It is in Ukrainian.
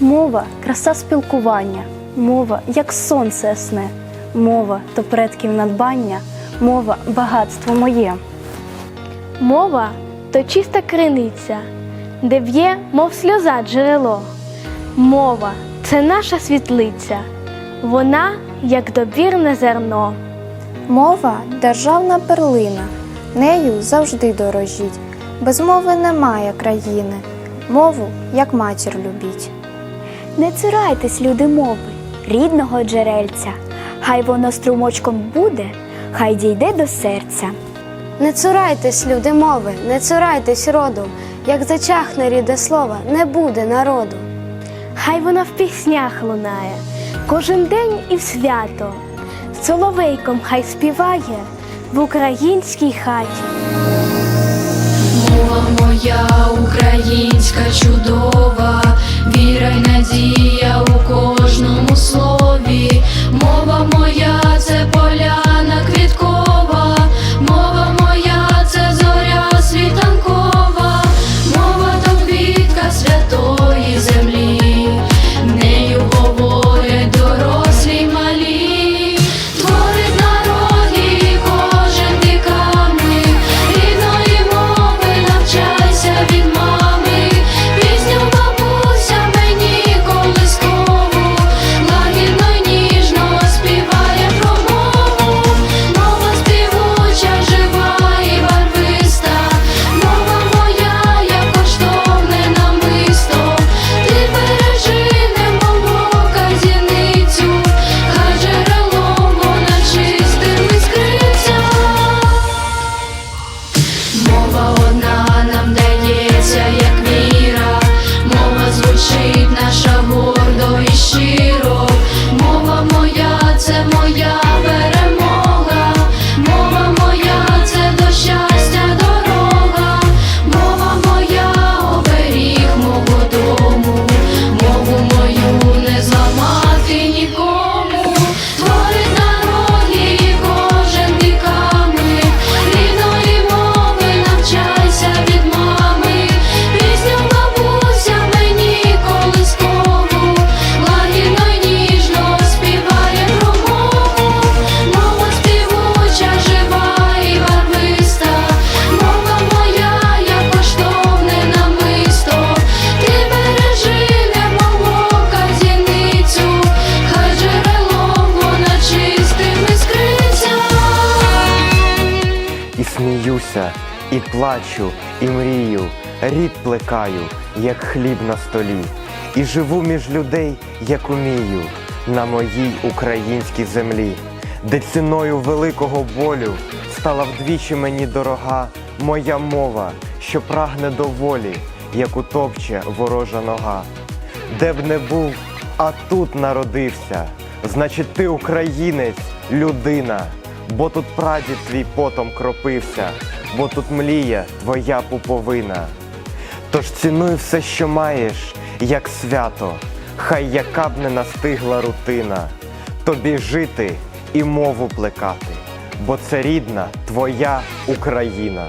Мова краса спілкування, мова як сонце ясне, мова то предків надбання, мова багатство моє. Мова то чиста криниця, де б'є, мов сльоза джерело. Мова це наша світлиця, вона як добірне зерно. Мова державна перлина, нею завжди дорожіть. Без мови немає країни, мову як матір любіть. Не цурайтесь, люди мови, рідного джерельця. Хай воно струмочком буде, хай дійде до серця. Не цурайтесь, люди мови, не цурайтесь роду, як зачахне ріде слово, не буде народу. Хай вона в піснях лунає, кожен день і в свято. Соловейком хай співає в українській хаті. Мова моя українська чудова, віра й надія у кожному слові. Мова моя сміюся, і плачу, і мрію, рід плекаю, як хліб на столі, і живу між людей, як умію, на моїй українській землі, де ціною великого болю стала вдвічі мені дорога моя мова, що прагне до волі, як утопче ворожа нога. Де б не був, а тут народився. Значить, ти українець, людина, бо тут прадід твій потом кропився, бо тут мліє твоя пуповина. Тож цінуй все, що маєш, як свято, хай яка б не настигла рутина, тобі жити і мову плекати, бо це рідна твоя Україна.